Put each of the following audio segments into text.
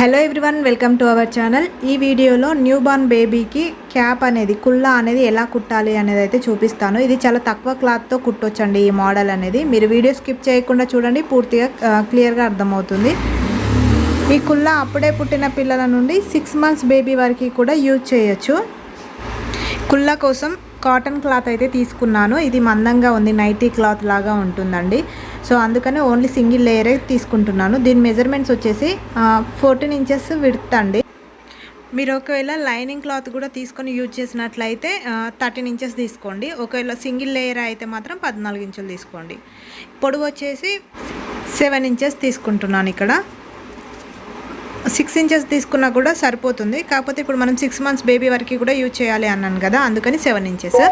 Hello everyone welcome to our channel ఈ వీడియోలో new born బేబీకి క్యాప్ అనేది కుల్లా అనేది ఎలా కుట్టాలి అనేది అయితే చూపిస్తాను. ఇది చాలా తక్కువ క్లాత్తో కుట్టొచ్చండి ఈ మోడల్ అనేది. మీరు వీడియో స్కిప్ చేయకుండా చూడండి పూర్తిగా క్లియర్గా అర్థమవుతుంది. ఈ కుల్లా అప్పుడే పుట్టిన పిల్లల నుండి సిక్స్ మంత్స్ బేబీ వరకు కూడా యూజ్ చేయొచ్చు. కుల్లా కోసం కాటన్ క్లాత్ అయితే తీసుకున్నాను. ఇది మందంగా ఉంది నైటీ క్లాత్ లాగా ఉంటుందండి. సో అందుకని ఓన్లీ సింగిల్ లేయరే తీసుకుంటున్నాను. దీని మెజర్మెంట్స్ వచ్చేసి ఫోర్టీన్ ఇంచెస్ విడత్ అండి. మీరు ఒకవేళ లైనింగ్ క్లాత్ కూడా తీసుకొని యూజ్ చేసినట్లయితే థర్టీన్ ఇంచెస్ తీసుకోండి. ఒకవేళ సింగిల్ లేయర్ అయితే మాత్రం పద్నాలుగు ఇంచులు తీసుకోండి. పొడవు వచ్చేసి సెవెన్ ఇంచెస్ తీసుకుంటున్నాను ఇక్కడ. సిక్స్ ఇంచెస్ తీసుకున్నా కూడా సరిపోతుంది. కాకపోతే ఇప్పుడు మనం సిక్స్ మంత్స్ బేబీ వరకు కూడా యూజ్ చేయాలి అన్నాను కదా అందుకని సెవెన్ ఇంచెస్.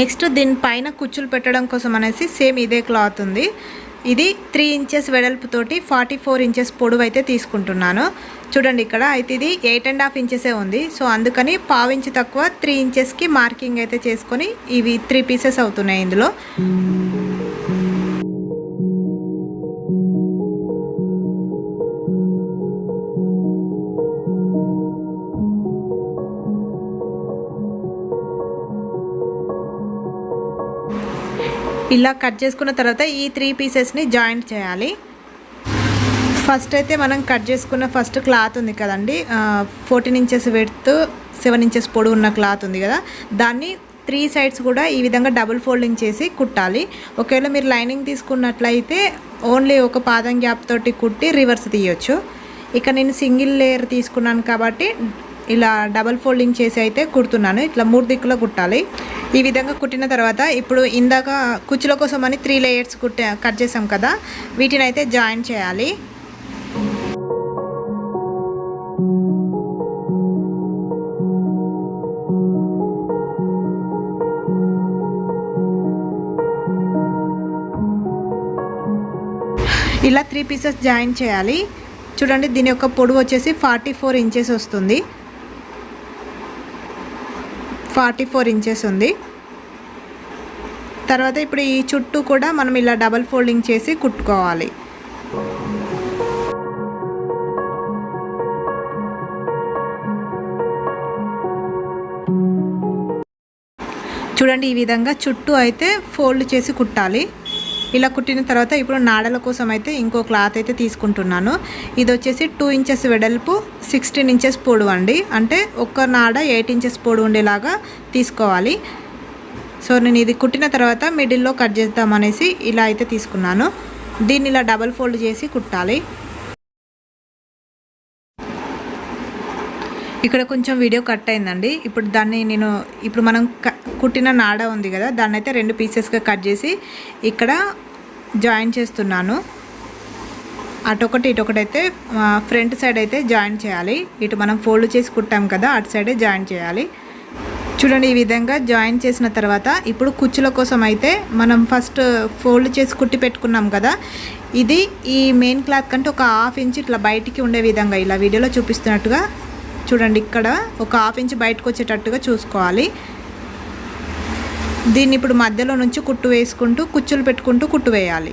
నెక్స్ట్ దీనిపైన కుచ్చులు పెట్టడం కోసం అనేసి సేమ్ ఇదే క్లాత్ ఉంది. ఇది త్రీ ఇంచెస్ వెడల్పుతోటి ఫార్టీ ఫోర్ ఇంచెస్ పొడవు అయితే తీసుకుంటున్నాను. చూడండి ఇక్కడ అయితే ఇది ఎయిట్ అండ్ హాఫ్ ఇంచెసే ఉంది. సో అందుకని పావు ఇంచు తక్కువ త్రీ ఇంచెస్కి మార్కింగ్ అయితే చేసుకొని ఇవి త్రీ పీసెస్ అవుతున్నాయి ఇందులో. ఇలా కట్ చేసుకున్న తర్వాత ఈ త్రీ పీసెస్ని జాయింట్ చేయాలి. ఫస్ట్ అయితే మనం కట్ చేసుకున్న ఫస్ట్ క్లాత్ ఉంది కదండి. Fourteen inches width seven inches పొడవు ఉన్న క్లాత్ ఉంది కదా. దాన్ని త్రీ సైడ్స్ కూడా ఈ విధంగా డబుల్ ఫోల్డింగ్ చేసి కుట్టాలి. ఒకవేళ మీరు లైనింగ్ తీసుకున్నట్లయితే ఓన్లీ ఒక పాదం గ్యాప్ తోటి కుట్టి రివర్స్ తీయొచ్చు. ఇక నేను సింగిల్ లేయర్ తీసుకున్నాను కాబట్టి ఇలా డబల్ ఫోల్డింగ్ చేసి అయితే కుడుతున్నాను. ఇట్లా మూడు దిక్కులో కుట్టాలి. ఈ విధంగా కుట్టిన తర్వాత ఇప్పుడు ఇందాక కుచ్చుల కోసం అని త్రీ లేయర్స్ కుట్ట కట్ చేసాం కదా వీటిని అయితే జాయిన్ చేయాలి. ఇలా త్రీ పీసెస్ జాయిన్ చేయాలి. చూడండి దీని యొక్క పొడవు వచ్చేసి ఫార్టీ ఫోర్ ఇంచెస్ వస్తుంది. ఫార్టీ ఫోర్ ఇంచెస్ ఉంది. తర్వాత ఇప్పుడు ఈ చుట్టూ కూడా మనం ఇలా డబల్ ఫోల్డింగ్ చేసి కుట్టుకోవాలి. చూడండి ఈ విధంగా చుట్టూ అయితే ఫోల్డ్ చేసి కుట్టాలి. ఇలా కుట్టిన తర్వాత ఇప్పుడు నాడల కోసం అయితే ఇంకో క్లాత్ అయితే తీసుకుంటున్నాను. ఇది వచ్చేసి టూ ఇంచెస్ వెడల్పు సిక్స్టీన్ ఇంచెస్ పొడవు అండి. అంటే ఒక్క నాడ ఎయిట్ ఇంచెస్ పొడవు ఉండేలాగా తీసుకోవాలి. సో నేను ఇది కుట్టిన తర్వాత మిడిల్లో కట్ చేద్దామనేసి ఇలా అయితే తీసుకున్నాను. దీన్ని ఇలా డబల్ ఫోల్డ్ చేసి కుట్టాలి. ఇక్కడ కొంచెం వీడియో కట్ అయిందండి. ఇప్పుడు దాన్ని నేను ఇప్పుడు మనం కుట్టిన నాడ ఉంది కదా దాన్ని అయితే రెండు పీసెస్గా కట్ చేసి ఇక్కడ జాయిన్ చేస్తున్నాను. అటొకటి ఇటొకటి అయితే ఫ్రంట్ సైడ్ అయితే జాయిన్ చేయాలి. ఇటు మనం ఫోల్డ్ చేసి కుట్టాం కదా అటు సైడే జాయిన్ చేయాలి. చూడండి ఈ విధంగా జాయిన్ చేసిన తర్వాత ఇప్పుడు కుచ్చుల కోసం అయితే మనం ఫస్ట్ ఫోల్డ్ చేసి కుట్టి పెట్టుకున్నాం కదా. ఇది ఈ మెయిన్ క్లాత్ కంటే ఒక హాఫ్ ఇంచ్ ఇట్లా బయటికి ఉండే విధంగా ఇలా వీడియోలో చూపిస్తున్నట్టుగా చూడండి ఇక్కడ ఒక హాఫ్ ఇంచ్ బయటకు వచ్చేటట్టుగా చూసుకోవాలి. దీన్ని ఇప్పుడు మధ్యలో నుంచి కుట్టు వేసుకుంటూ కుచ్చులు పెట్టుకుంటూ కుట్టు వేయాలి.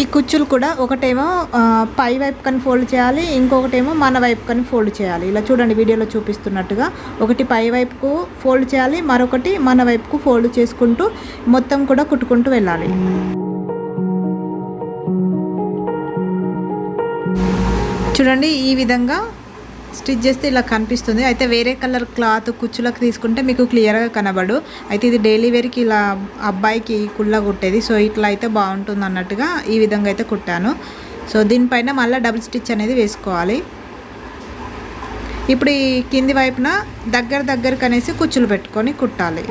ఈ కుచ్చులు కూడా ఒకటేమో పై వైపు కని ఫోల్డ్ చేయాలి ఇంకొకటేమో మన వైపు కని ఫోల్డ్ చేయాలి. ఇలా చూడండి వీడియోలో చూపిస్తున్నట్టుగా. ఒకటి పై వైపుకు ఫోల్డ్ చేయాలి మరొకటి మన వైపుకు ఫోల్డ్ చేసుకుంటూ మొత్తం కూడా కుట్టుకుంటూ వెళ్ళాలి. చూడండి ఈ విధంగా స్టిచ్ చేస్తే ఇలా కనిపిస్తుంది. అయితే వేరే కలర్ క్లాత్ కుచ్చులకు తీసుకుంటే మీకు క్లియర్గా కనబడు. అయితే ఇది డైలీ వేర్కి ఇలా అబ్బాయికి కుళ్ళ కుట్టేది. సో ఇట్లా అయితే బాగుంటుంది అన్నట్టుగా ఈ విధంగా అయితే కుట్టాను. సో దీనిపైన మళ్ళీ డబుల్ స్టిచ్ అనేది వేసుకోవాలి. ఇప్పుడు ఈ కింది వైపున దగ్గర దగ్గరకు అనేసి కుచ్చులు పెట్టుకొని కుట్టాలి.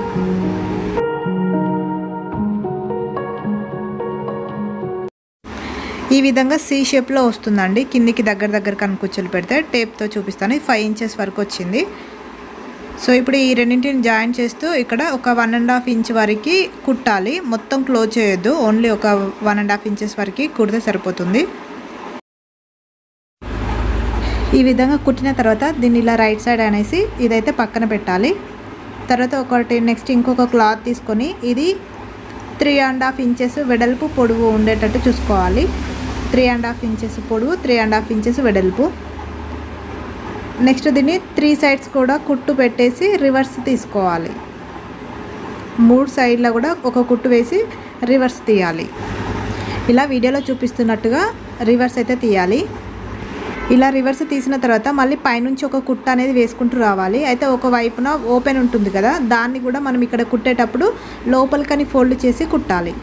ఈ విధంగా సి షేప్లో వస్తుందండి. కిందికి దగ్గర దగ్గర కనుకొచ్చులు పెడితే టేప్తో చూపిస్తాను. ఇది ఫైవ్ ఇంచెస్ వరకు వచ్చింది. సో ఇప్పుడు ఈ రెండింటిని జాయిన్ చేస్తూ ఇక్కడ ఒక వన్ అండ్ హాఫ్ ఇంచ్ వరకు కుట్టాలి. మొత్తం క్లోజ్ చేయొద్దు. ఓన్లీ ఒక వన్ అండ్ హాఫ్ ఇంచెస్ వరకు కుడితే సరిపోతుంది. ఈ విధంగా కుట్టిన తర్వాత దీన్ని ఇలా రైట్ సైడ్ అనేసి ఇదైతే పక్కన పెట్టాలి. తర్వాత ఒకటి నెక్స్ట్ ఇంకొక క్లాత్ తీసుకొని ఇది త్రీ అండ్ హాఫ్ ఇంచెస్ వెడల్పు పొడవు ఉండేటట్టు చూసుకోవాలి. త్రీ అండ్ హాఫ్ ఇంచెస్ పొడవు త్రీ అండ్ హాఫ్ ఇంచెస్ వెడల్పు. నెక్స్ట్ దీన్ని త్రీ సైడ్స్ కూడా కుట్టు పెట్టేసి రివర్స్ తీసుకోవాలి. మూడు సైడ్లో కూడా ఒక కుట్టు వేసి రివర్స్ తీయాలి. ఇలా వీడియోలో చూపిస్తున్నట్టుగా రివర్స్ అయితే తీయాలి. ఇలా రివర్స్ తీసిన తర్వాత మళ్ళీ పైనుంచి ఒక కుట్ట అనేది వేసుకుంటూ రావాలి. అయితే ఒక వైపున ఓపెన్ ఉంటుంది కదా దాన్ని కూడా మనం ఇక్కడ కుట్టేటప్పుడు లోపలికని ఫోల్డ్ చేసి కుట్టాలి.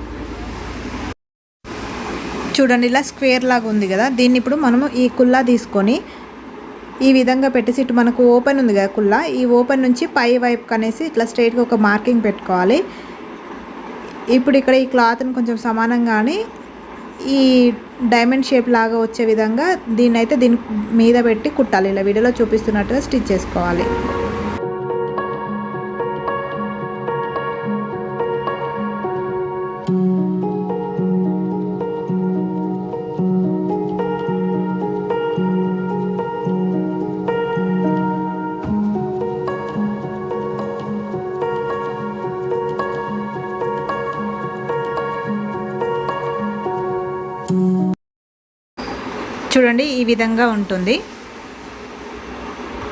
చూడండి ఇలా స్క్వేర్ లాగా ఉంది కదా. దీన్ని ఇప్పుడు మనము ఈ కుల్లా తీసుకొని ఈ విధంగా పెట్టేసి ఇటు మనకు ఓపెన్ ఉంది కదా కుల్లా. ఈ ఓపెన్ నుంచి పై వైపు కనేసి ఇట్లా స్ట్రైట్గా ఒక మార్కింగ్ పెట్టుకోవాలి. ఇప్పుడు ఇక్కడ ఈ క్లాత్ని కొంచెం సమానంగానే ఈ డైమండ్ షేప్ లాగా వచ్చే విధంగా దీన్ని అయితే దీని మీద పెట్టి కుట్టాలి. ఇలా వీడియోలో చూపిస్తున్నట్టుగా స్టిచ్ చేసుకోవాలి. చూడండి ఈ విధంగా ఉంటుంది.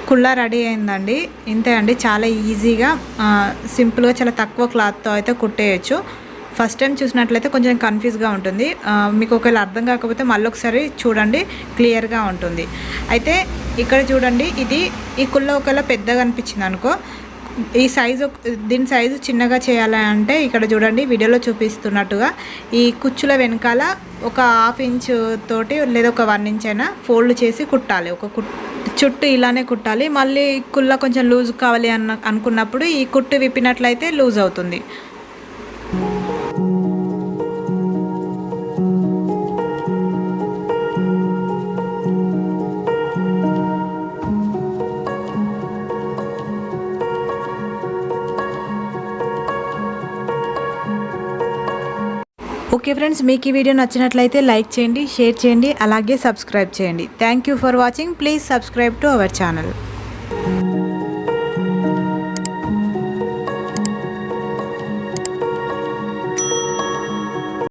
కుళ్ళ రెడీ అయిందండి. ఇంతే అండి చాలా ఈజీగా సింపుల్గా చాలా తక్కువ క్లాత్తో అయితే కుట్టేయచ్చు. ఫస్ట్ టైం చూసినట్లయితే కొంచెం కన్ఫ్యూజ్గా ఉంటుంది. మీకు ఒకవేళ అర్థం కాకపోతే మళ్ళీ ఒకసారి చూడండి క్లియర్గా ఉంటుంది. అయితే ఇక్కడ చూడండి ఇది ఈ కుళ్ళ ఒకవేళ పెద్దగా అనిపించింది అనుకో ఈ సైజు దీని సైజు చిన్నగా చేయాలంటే ఇక్కడ చూడండి వీడియోలో చూపిస్తున్నట్టుగా ఈ కుచ్చుల వెనకాల ఒక హాఫ్ ఇంచ్ తోటి లేదా ఒక వన్ ఇంచ్ అయినా ఫోల్డ్ చేసి కుట్టాలి. ఒక కుట్ చుట్టూ ఇలానే కుట్టాలి. మళ్ళీ కుళ్ళ కొంచెం లూజ్ కావాలి అన్న అనుకున్నప్పుడు ఈ కుట్టు విప్పినట్లయితే లూజ్ అవుతుంది. ఓకే ఫ్రెండ్స్ మీకు ఈ వీడియో నచ్చినట్లయితే లైక్ చేయండి షేర్ చేయండి అలాగే సబ్స్క్రైబ్ చేయండి. Thank you for watching please subscribe to our channel